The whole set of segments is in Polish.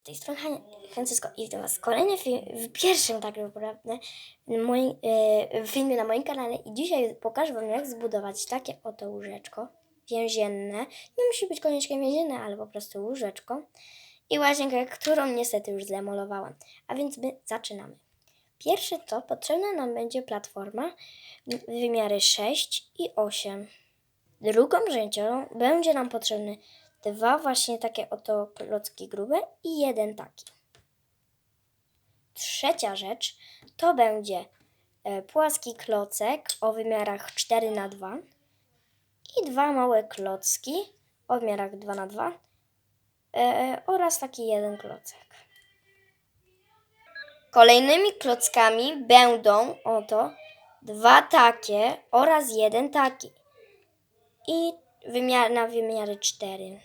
Z tej strony Franciszko i witam Was w kolejnym filmie, w pierwszym tak naprawdę moim, e, filmie na moim kanale i dzisiaj pokażę Wam jak zbudować takie oto łóżeczko więzienne. Nie musi być koniecznie więzienne, ale po prostu łóżeczko i łazienkę, którą niestety już zdemolowałam. A więc my zaczynamy. Pierwsze to potrzebna nam będzie platforma wymiary 6 i 8. Drugą rzeczą będzie nam potrzebny dwa właśnie takie oto klocki grube i jeden taki. Trzecia rzecz to będzie e, płaski klocek o wymiarach 4 na 2 i dwa małe klocki o wymiarach 2 na 2 e, oraz taki jeden klocek. Kolejnymi klockami będą oto dwa takie oraz jeden taki. I wymiar, na wymiary 4.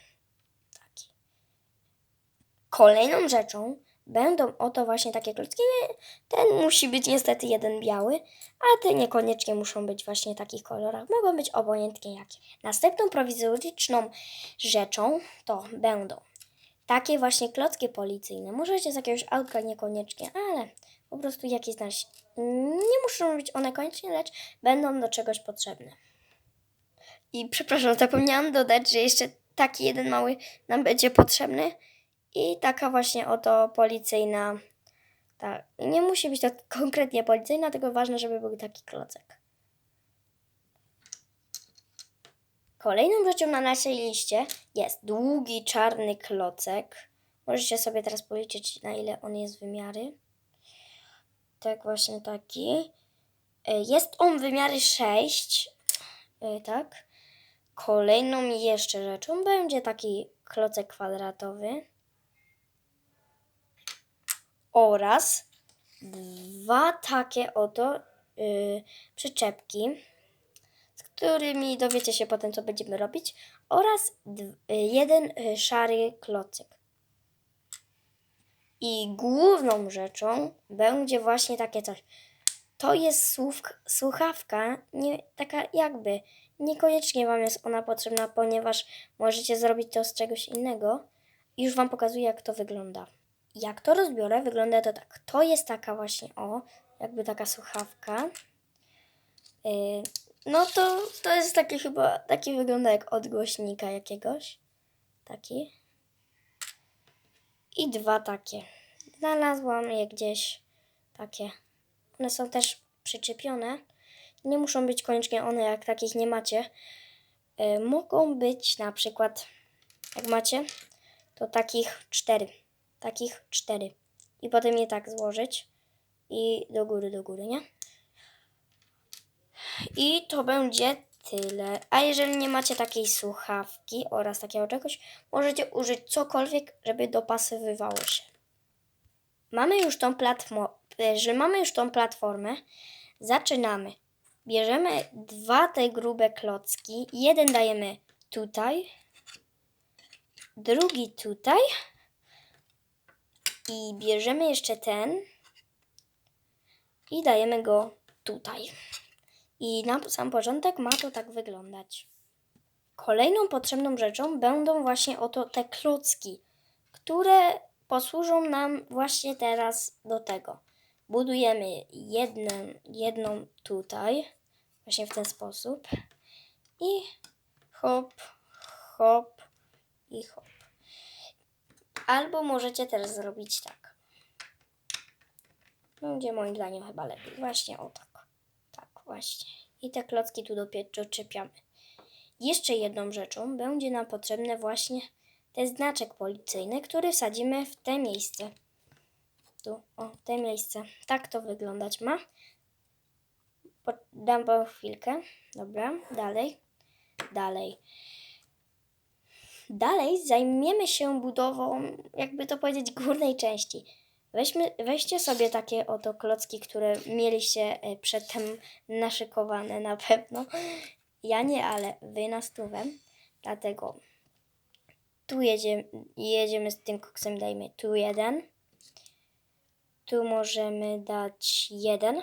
Kolejną rzeczą będą oto właśnie takie klocki. Ten musi być niestety jeden biały, a te niekoniecznie muszą być właśnie w takich kolorach. Mogą być obojętnie jakie. Następną prowizoryczną rzeczą to będą takie właśnie klocki policyjne. Możecie z jakiegoś autka niekoniecznie, ale po prostu jakieś znaleźć. Nie muszą być one koniecznie, lecz będą do czegoś potrzebne. I przepraszam, zapomniałam dodać, że jeszcze taki jeden mały nam będzie potrzebny. I taka właśnie oto policyjna. Tak, nie musi być to konkretnie policyjna, tylko ważne, żeby był taki klocek. Kolejną rzeczą na naszej liście jest długi czarny klocek. Możecie sobie teraz policzyć, na ile on jest wymiary. Tak, właśnie taki. E, Jest on wymiary 6. e, Tak. Kolejną jeszcze rzeczą będzie taki klocek kwadratowy oraz dwa takie oto y, przyczepki, z którymi dowiecie się potem, co będziemy robić, oraz y, jeden y, szary klocek. I główną rzeczą będzie właśnie takie coś. To jest słuch- słuchawka, nie, taka jakby. Niekoniecznie Wam jest ona potrzebna, ponieważ możecie zrobić to z czegoś innego. Już Wam pokazuję, jak to wygląda. Jak to rozbiorę, wygląda to tak. To jest taka właśnie, o, jakby taka słuchawka. Yy, no to, to jest taki chyba, taki wygląda jak od głośnika jakiegoś. Taki. I dwa takie. Znalazłam je gdzieś takie. One są też przyczepione. Nie muszą być koniecznie one, jak takich nie macie. Y, mogą być na przykład, jak macie, to takich cztery. Takich cztery. I potem je tak złożyć. I do góry, do góry, nie? I to będzie tyle. A jeżeli nie macie takiej słuchawki oraz takiego czegoś, możecie użyć cokolwiek, żeby dopasowywało się. Mamy już tą platformę, że mamy już tą platformę, zaczynamy. Bierzemy dwa te grube klocki. Jeden dajemy tutaj, drugi tutaj. I bierzemy jeszcze ten i dajemy go tutaj. I na sam początek ma to tak wyglądać. Kolejną potrzebną rzeczą będą właśnie oto te klocki, które posłużą nam właśnie teraz do tego. Budujemy jedną, jedną tutaj, właśnie w ten sposób. I hop, hop i hop. Albo możecie też zrobić tak. Będzie moim zdaniem chyba lepiej. Właśnie o tak. Tak, właśnie. I te klocki tu doczepiamy. Jeszcze jedną rzeczą będzie nam potrzebne właśnie ten znaczek policyjny, który wsadzimy w te miejsce. Tu, o, te miejsce. Tak to wyglądać ma. Dam wam chwilkę. Dobra, dalej. Dalej. Dalej zajmiemy się budową, jakby to powiedzieć, górnej części. Weźmy, weźcie sobie takie oto klocki, które mieliście e, przedtem naszykowane na pewno. Ja nie, ale wy na stówę. Dlatego tu jedziemy, jedziemy z tym koksem, dajmy tu jeden. Tu możemy dać jeden.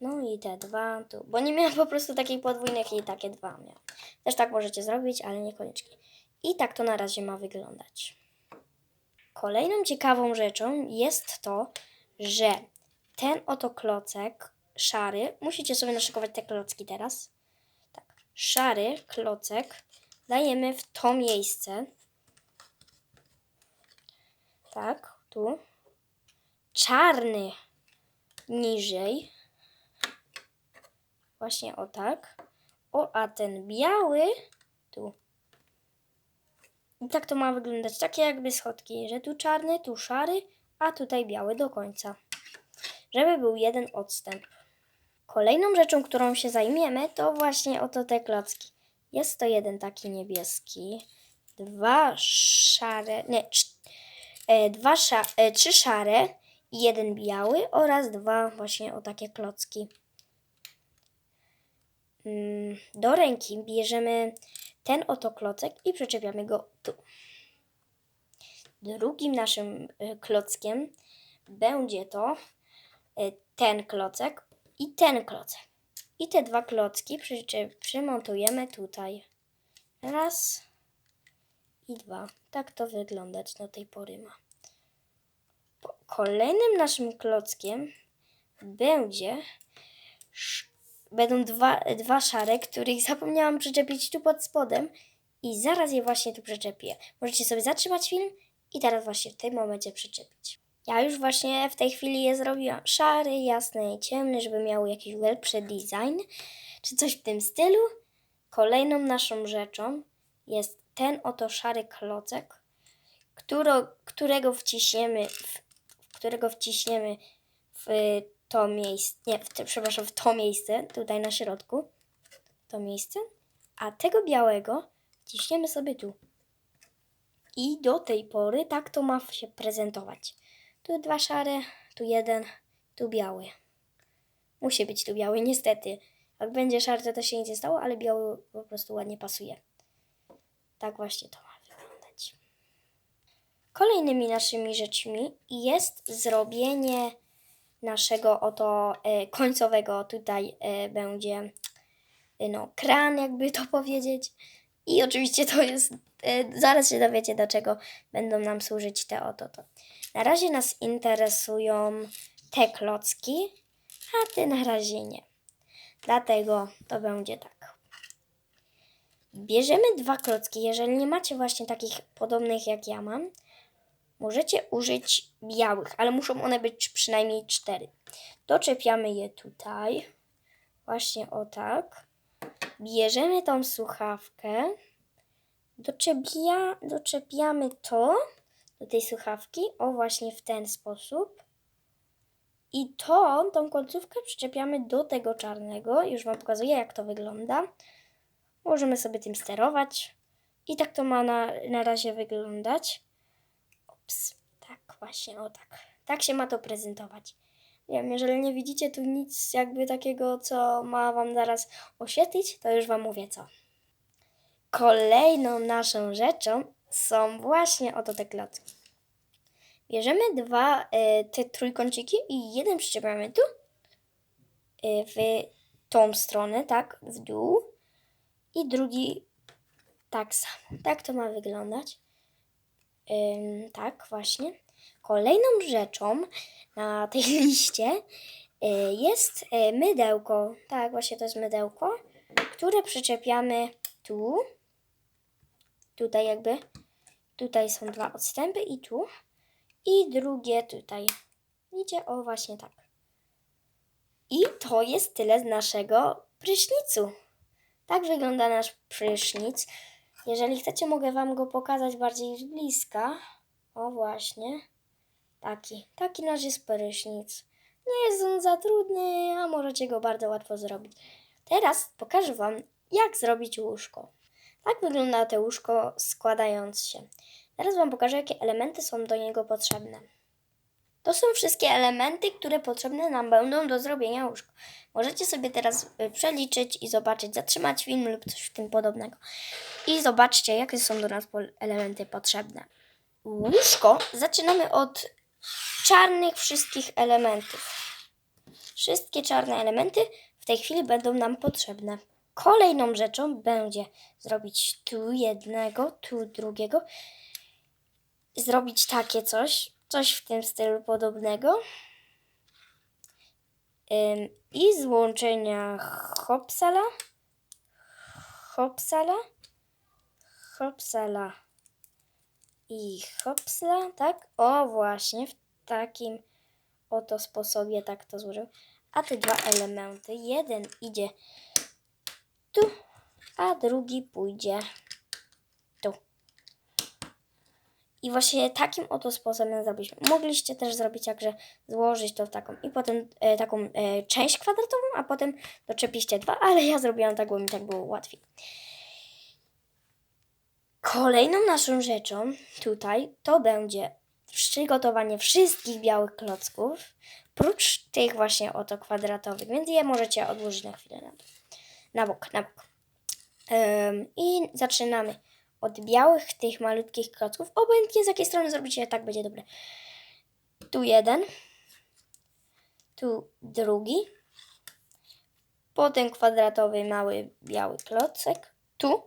No i te dwa tu, bo nie miałam po prostu takich podwójnych i takie dwa miałam. Też tak możecie zrobić, ale niekoniecznie. I tak to na razie ma wyglądać. Kolejną ciekawą rzeczą jest to, że ten oto klocek szary, musicie sobie naszykować te klocki teraz. Tak, szary klocek dajemy w to miejsce. Tak, tu. Czarny niżej. Właśnie o tak. O, a ten biały tu. I tak to ma wyglądać. Takie jakby schodki, że tu czarny, tu szary, a tutaj biały do końca. Żeby był jeden odstęp. Kolejną rzeczą, którą się zajmiemy, to właśnie oto te klocki. Jest to jeden taki niebieski, dwa szare, nie, e, dwa sza, e, trzy szare jeden biały oraz dwa właśnie o takie klocki. Mm, Do ręki bierzemy ten oto klocek i przyczepiamy go tu. Drugim naszym e, klockiem będzie to e, ten klocek i ten klocek. I te dwa klocki przymontujemy tutaj. Raz i dwa. Tak to wyglądać do tej pory ma. Kolejnym naszym klockiem będzie będą dwa, dwa szare, których zapomniałam przyczepić tu pod spodem i zaraz je właśnie tu przyczepię. Możecie sobie zatrzymać film i teraz właśnie w tym momencie przyczepić. Ja już właśnie w tej chwili je zrobiłam szary, jasny i ciemny, żeby miały jakiś lepszy design, czy coś w tym stylu. Kolejną naszą rzeczą jest ten oto szary klocek, któro, którego wciśniemy, w, którego wciśniemy w to miejsce, nie, w te, przepraszam, w to miejsce, tutaj na środku, to miejsce, a tego białego wciśniemy sobie tu. I do tej pory tak to ma się prezentować. Tu dwa szare, tu jeden, tu biały. Musi być tu biały, niestety. Jak będzie szary, to też się nic nie stało, ale biały po prostu ładnie pasuje. Tak właśnie to ma wyglądać. Kolejnymi naszymi rzeczmi jest zrobienie naszego oto e, końcowego. Tutaj e, będzie e, no, kran, jakby to powiedzieć. I oczywiście to jest, zaraz się dowiecie, do czego będą nam służyć te oto to. Na razie nas interesują te klocki, a ty na razie nie. Dlatego to będzie tak. Bierzemy dwa klocki. Jeżeli nie macie właśnie takich podobnych jak ja mam, możecie użyć białych, ale muszą one być przynajmniej cztery. Doczepiamy je tutaj. Właśnie o tak. Bierzemy tą słuchawkę. Doczepia, doczepiamy to do tej słuchawki. O, właśnie w ten sposób. I to, tą końcówkę przyczepiamy do tego czarnego. Już Wam pokazuję, jak to wygląda. Możemy sobie tym sterować. I tak to ma na, na razie wyglądać. Ups, tak właśnie, o tak. Tak się ma to prezentować. Wiem, jeżeli nie widzicie tu nic jakby takiego, co ma Wam zaraz oświetlić, to już Wam mówię co. Kolejną naszą rzeczą są właśnie oto te klocki. Bierzemy dwa e, te trójkąciki i jeden przyczepiamy tu, e, w tą stronę, tak, w dół i drugi tak samo. Tak to ma wyglądać. Tak, właśnie. Kolejną rzeczą na tej liście y, jest y, mydełko. Tak, właśnie to jest mydełko, które przyczepiamy tu. Tutaj jakby. Tutaj są dwa odstępy i tu. I drugie tutaj. Widzicie? O, właśnie tak. I to jest tyle z naszego prysznicu. Tak wygląda nasz prysznic. Jeżeli chcecie, mogę Wam go pokazać bardziej z bliska. O właśnie. Taki. Taki nasz jest prysznic. Nie jest on za trudny, a możecie go bardzo łatwo zrobić. Teraz pokażę Wam, jak zrobić łóżko. Tak wygląda to łóżko składając się. Teraz Wam pokażę, jakie elementy są do niego potrzebne. To są wszystkie elementy, które potrzebne nam będą do zrobienia łóżka. Możecie sobie teraz y, przeliczyć i zobaczyć, zatrzymać film lub coś w tym podobnego. I zobaczcie, jakie są do nas elementy potrzebne. Łóżko zaczynamy od czarnych wszystkich elementów. Wszystkie czarne elementy w tej chwili będą nam potrzebne. Kolejną rzeczą będzie zrobić tu jednego, tu drugiego. zrobić takie coś, coś w tym stylu podobnego. I złączenia Hopsala, Hopsala, Hopsala i Hopsla, tak? O, właśnie, w takim oto sposobie tak to złożył. A te dwa elementy, jeden idzie tu, a drugi pójdzie tu. I właśnie takim oto sposobem zrobiliśmy. Mogliście też zrobić tak, że złożyć to w taką i potem e, taką e, część kwadratową, a potem doczepiście dwa, ale ja zrobiłam tak, bo mi tak było łatwiej. Kolejną naszą rzeczą tutaj to będzie przygotowanie wszystkich białych klocków, prócz tych właśnie oto kwadratowych, więc je możecie odłożyć na chwilę na, bok, na bok. I zaczynamy od białych tych malutkich klocków. Obojętnie z jakiej strony zrobicie, tak będzie dobre. Tu jeden, tu drugi, potem kwadratowy mały biały klocek, tu,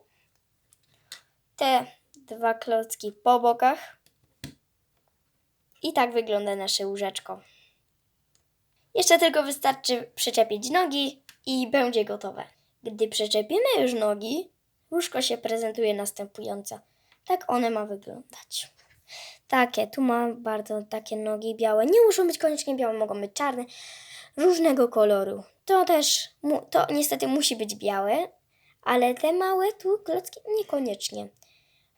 te dwa klocki po bokach i tak wygląda nasze łóżeczko. Jeszcze tylko wystarczy przyczepić nogi i będzie gotowe. Gdy przyczepimy już nogi, łóżko się prezentuje następująco. Tak one ma wyglądać. Takie, tu mam bardzo takie nogi białe. Nie muszą być koniecznie białe, mogą być czarne, różnego koloru. To też, to niestety musi być białe, ale te małe tu klocki niekoniecznie.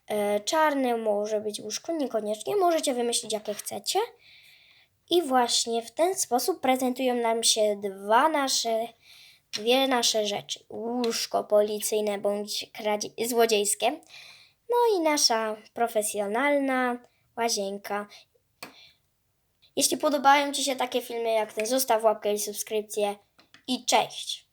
E, czarne może być łóżko, niekoniecznie. Możecie wymyślić jakie chcecie. I właśnie w ten sposób prezentują nam się dwa nasze, dwie nasze rzeczy. Łóżko policyjne bądź kradzie- złodziejskie. No i nasza profesjonalna łazienka. Jeśli podobają Ci się takie filmy jak ten, zostaw łapkę i subskrypcję i cześć!